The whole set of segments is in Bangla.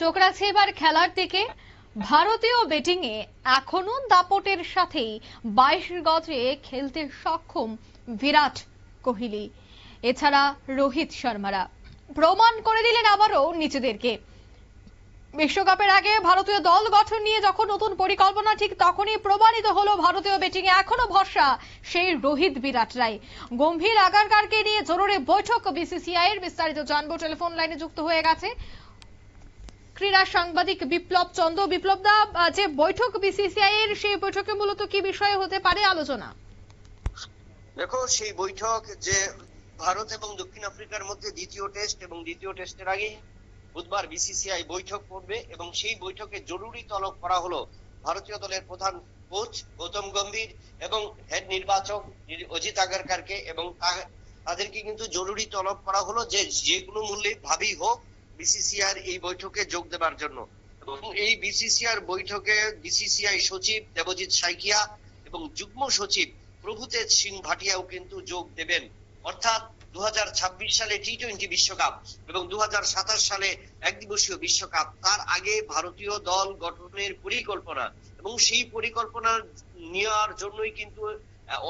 চোখ রাখছে এবার খেলার দিকে। ভারতীয় ব্যাটিং এ এখনও দাপটের সাথেই বাইশ গজে খেলতে সক্ষম বিরাট কোহলি। এছাড়া রোহিত শর্মারা। প্রমাণ করে দিলেন আবারও নিজেদেরকে। বিশ্বকাপের আগে ভারতীয় দল গঠন নিয়ে যখন নতুন পরিকল্পনা, ঠিক তখনই প্রমাণিত হলো ভারতীয় ব্যাটিং এ এখনও ভরসা সেই রোহিত বিরাট রায়। গম্ভীর আগারকারকে নিয়ে জরুরি বৈঠক বিসিসিআই এর বিস্তারিত জানব। টেলিফোন লাইনে যুক্ত হয়ে গেছে ক্রীড়া সাংবাদিক বিপ্লব চন্দ্র বিপ্লব দা, যে বৈঠক বিসিসিআই এর, সেই বৈঠকে মূলত কি বিষয়ে হতে পারে আলোচনা? দেখো, সেই বৈঠক যে ভারত এবং দক্ষিণ আফ্রিকার মধ্যে দ্বিতীয় টেস্ট এবং দ্বিতীয় টেস্টের আগে বুধবার বিসিসিআই বৈঠক করবে এবং সেই বৈঠকে জরুরি তলব করা হলো ভারতীয় দলের প্রধান কোচ গৌতম গম্ভীর এবং হেড নির্বাচক অজিত আগারকারকে এবং তাদেরকে কিন্তু জরুরি তলব করা হলো যে যে কোনো মূল্যে ভাবেই হোক বিসিসিআই এই বৈঠকে যোগ দেবার জন্য। এবং এই বিসিসিআর বৈঠকে বিসিসিআই সচিব দেবজিৎ সাইকিয়া এবং যুগ্ম সচিব প্রভুতেজ সিং ভাটিয়াও কিন্তু যোগ দেবেন। অর্থাৎ দু সালে টি টোয়েন্টি বিশ্বকাপ এবং দু হাজার সাতাশ সালে একদিবসীয় বিশ্বকাপ, তার আগে ভারতীয় দল গঠনের পরিকল্পনা এবং সেই পরিকল্পনা নেওয়ার জন্যই কিন্তু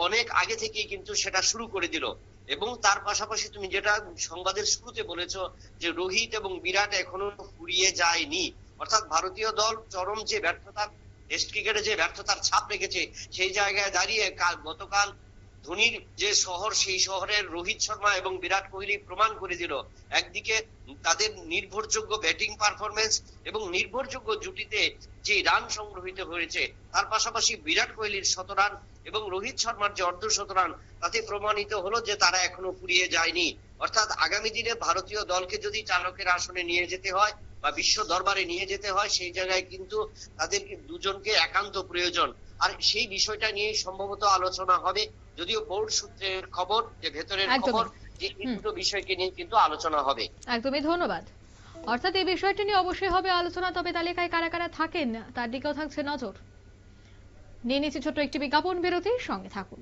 অনেক আগে থেকেই কিন্তু সেটা শুরু করে দিল। এবং তার পাশাপাশি তুমি যেটা সংবাদের শুরুতে বলেছ যে রোহিত এবং বিরাট এখনও ফুরিয়ে যায়নি। অর্থাৎ ভারতীয় দল চরম যে ব্যর্থতা, টেস্ট ক্রিকেটে যে ব্যর্থতার ছাপ রেখেছে, সেই জায়গায় দাঁড়িয়ে কাল গতকাল ধোনির যে শহর, সেই শহরের রোহিত শর্মা এবং বিরাট কোহলি প্রমাণ করে দিল একদিকে তাদের নির্ভরযোগ্য ব্যাটিং পারফরমেন্স এবং নির্ভরযোগ্য জুটিতে যে রান সংগ্রহিত হয়েছে, তার পাশাপাশি বিরাট কোহলির শতরান এবং রোহিত শর্মার যে অর্ধ শতরান তাতে প্রমাণিত হলো যে তারা এখনও ফুরিয়ে যায়নি। অর্থাৎ আগামী দিনে ভারতীয় দলকে যদি চালকের আসনে নিয়ে যেতে হয় বা বিশ্ব দরবারে নিয়ে যেতে হয় সেই জায়গায় কিন্তু তাদেরকে দুজনকে একান্ত প্রয়োজন। আর সেই বিষয়টা নিয়ে সম্ভবত আলোচনা হবে। যদিও বোর্ড সূত্রের খবর যে ভেতরের একদমই। খবর যে এই দুটো বিষয়কে নিয়ে কিন্তু আলোচনা হবে। একদমই ধন্যবাদ। অর্থাৎ এই বিষয়টি নিয়ে অবশ্যই হবে আলোচনা তবে তালিকায় কারা কারা থাকেন তার দিকেও থাকছে নজর। নিয়ে নিচ্ছি ছোট্ট একটি বিজ্ঞাপন বিরতির সঙ্গে থাকুন।